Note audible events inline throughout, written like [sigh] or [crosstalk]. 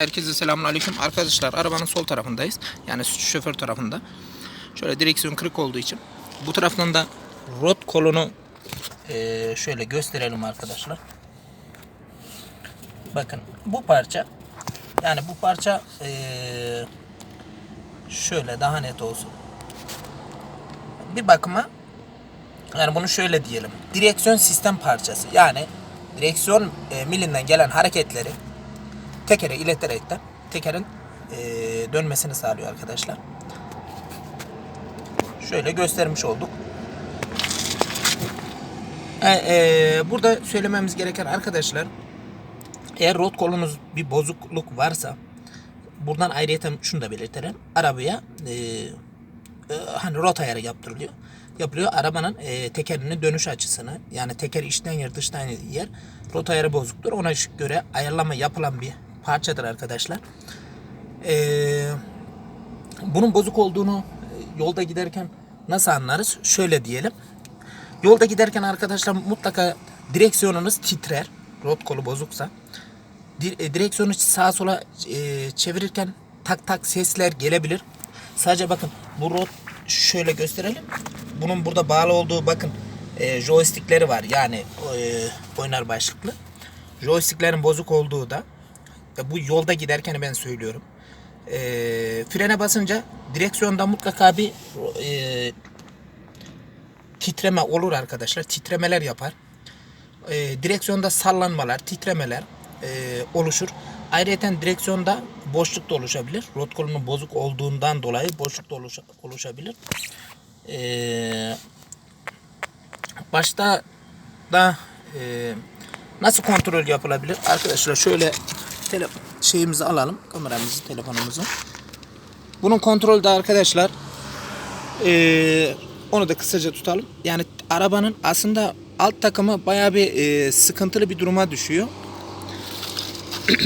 Herkese selamünaleyküm. Arkadaşlar arabanın sol tarafındayız. Yani şoför tarafında. Şöyle direksiyon kırık olduğu için. Bu taraftan da rot kolunu eee, şöyle gösterelim arkadaşlar. Bakın bu parça yani bu parça eee, şöyle daha net olsun. Bir bakıma yani bunu şöyle diyelim. Direksiyon sistem parçası. Yani direksiyon e, milinden gelen hareketleri tekere ileterek de tekerin e, dönmesini sağlıyor arkadaşlar. Şöyle göstermiş olduk. E, e, burada söylememiz gereken arkadaşlar eğer rot kolunuz bir bozukluk varsa buradan ayrıyeten şunu da belirtelim. Arabaya e, e, hani rot ayarı yaptırılıyor. Yapılıyor. Arabanın e, tekerinin dönüş açısını yani teker içten yer dıştan yer rot ayarı bozuktur. Ona göre ayarlama yapılan bir parçadır arkadaşlar. E, bunun bozuk olduğunu e, yolda giderken nasıl anlarız? Şöyle diyelim. Yolda giderken arkadaşlar mutlaka direksiyonunuz titrer. Rot kolu bozuksa. E, direksiyonu sağa sola e, çevirirken tak tak sesler gelebilir. Sadece bakın bu rot şöyle gösterelim. Bunun burada bağlı olduğu bakın joystickleri var. Yani oynar başlıklı. Joysticklerin bozuk olduğu da bu yolda giderken ben söylüyorum. E, frene basınca direksiyonda mutlaka bir e, titreme olur arkadaşlar. Titremeler yapar. E, direksiyonda sallanmalar, titremeler e, oluşur. Ayrıca direksiyonda boşluk da oluşabilir. Rot kolunun bozuk olduğundan dolayı boşluk da oluşa- oluşabilir. E, başta da e, nasıl kontrol yapılabilir? Arkadaşlar şöyle tele, şeyimizi alalım. Kameramızı, telefonumuzu. Bunun kontrolü de arkadaşlar ee, onu da kısaca tutalım. Yani arabanın aslında alt takımı bayağı bir e, sıkıntılı bir duruma düşüyor. [clears throat]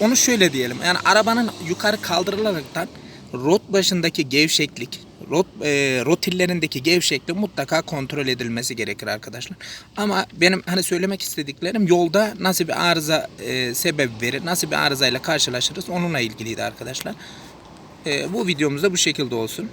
Onu şöyle diyelim. Yani arabanın yukarı kaldırılaraktan rot başındaki gevşeklik, rot e, rotillerindeki gevşeklik mutlaka kontrol edilmesi gerekir arkadaşlar. Ama benim hani söylemek istediklerim yolda nasıl bir arıza e, sebep verir, nasıl bir arızayla karşılaşırız onunla ilgiliydi arkadaşlar. E, bu videomuz da bu şekilde olsun.